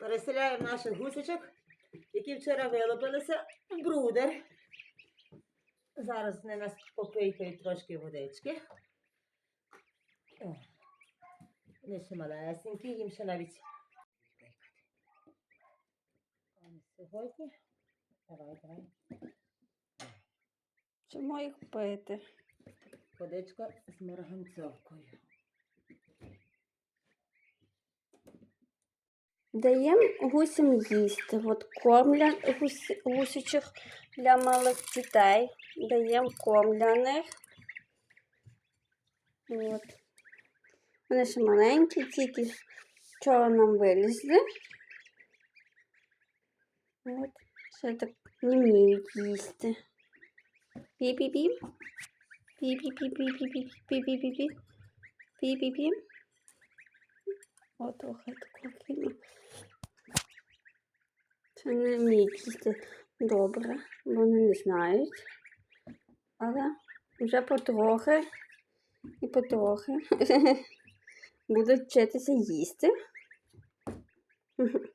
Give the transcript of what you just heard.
Переселяємо наших гусечок, які вчора вилупилися в брудер. Зараз вони нас попийкають трошки водички. О, Вони ще малесенькі, їм ще навіть. Але Сьогодні. Давай, давай. Чому їх пити? Водичка з марганцовкою. Даємо гусям їсти. От корм для гус... гусячих для малих дітей. Даємо корм для них. От. Вони ще маленькі, тільки вчора нам вилізли. От. Ще так не вміють їсти. Пі-пі-пі. Пі-пі-пі-пі-пі-пі-пі-пі-пі. Пі-пі-пі. От трохи таку кину. Це От, охай такого не вміють їсти добре, вони не знають. Але вже потрохи і потрохи будуть вчитися їсти.